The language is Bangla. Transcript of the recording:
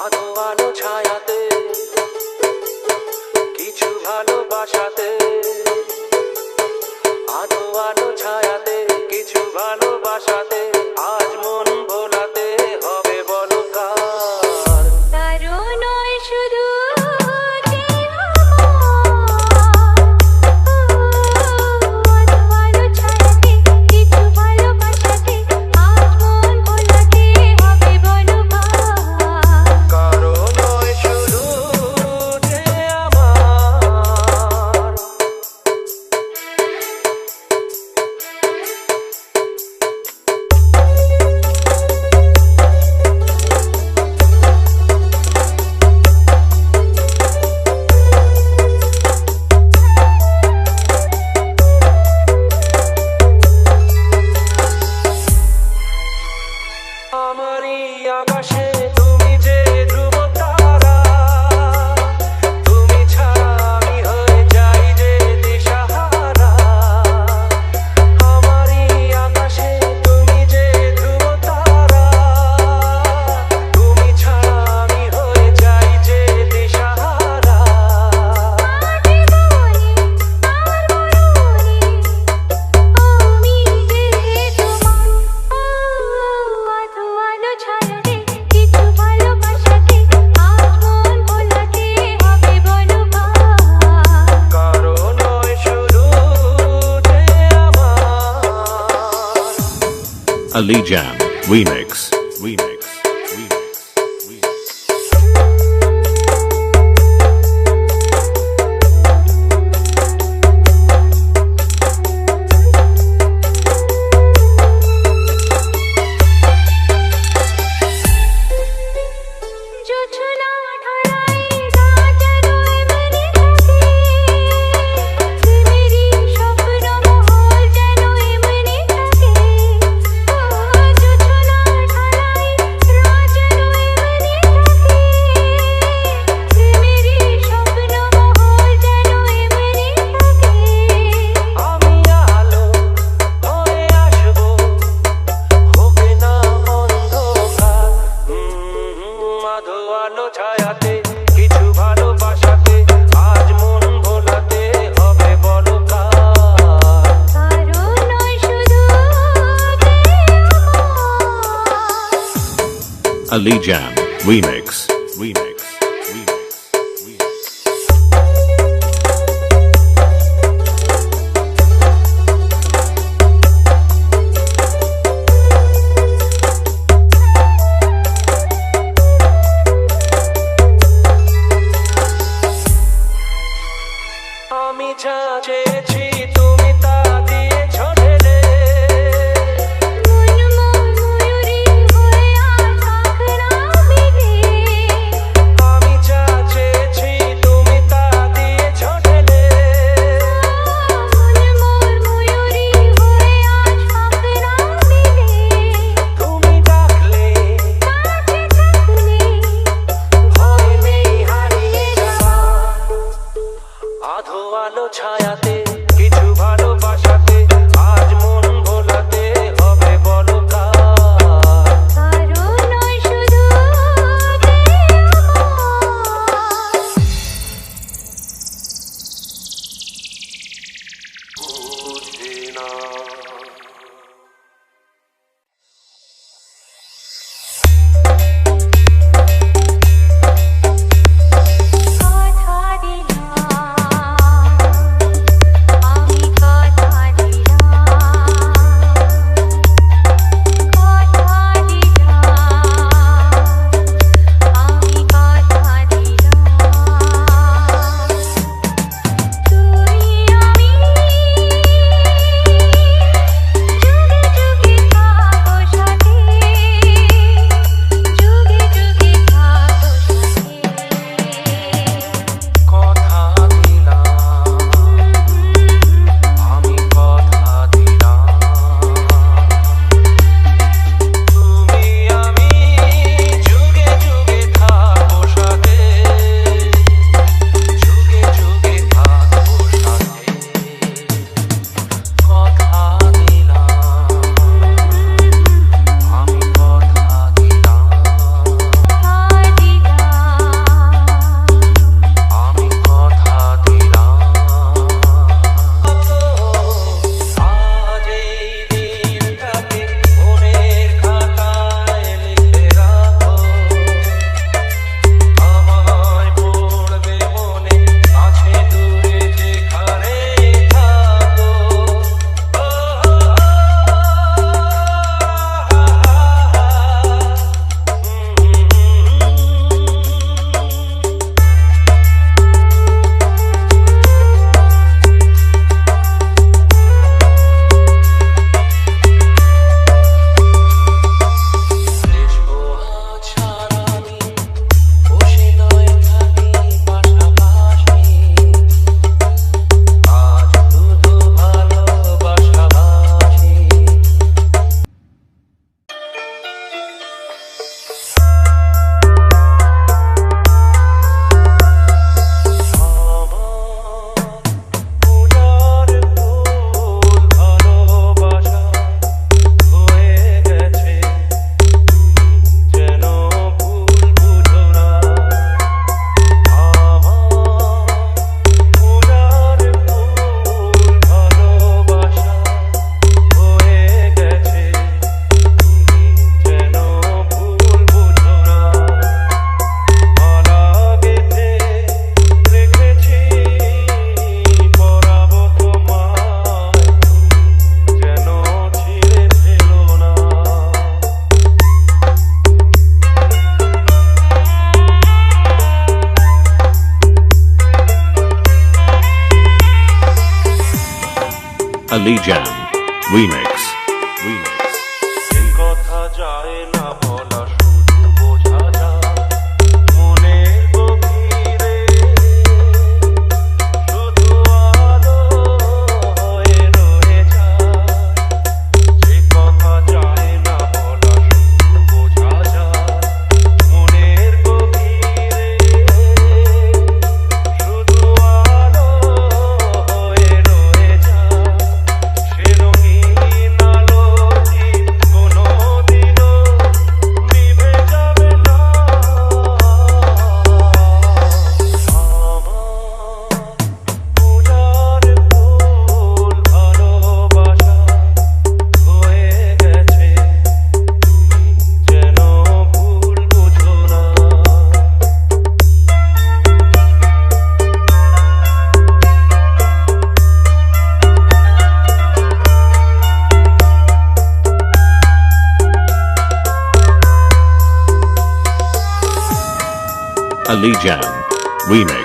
আলো আলো ছায়াতে কিছু ভালোবাসাতে। আদো আলো ছায়াতে কিছু ভালোবাসাতে। I'm not Bosch. Ali Jam Remix. Ali Jam Remix. আধো আলো ছায়াতে Ali Jam. Remix. Ali Jan. Remix.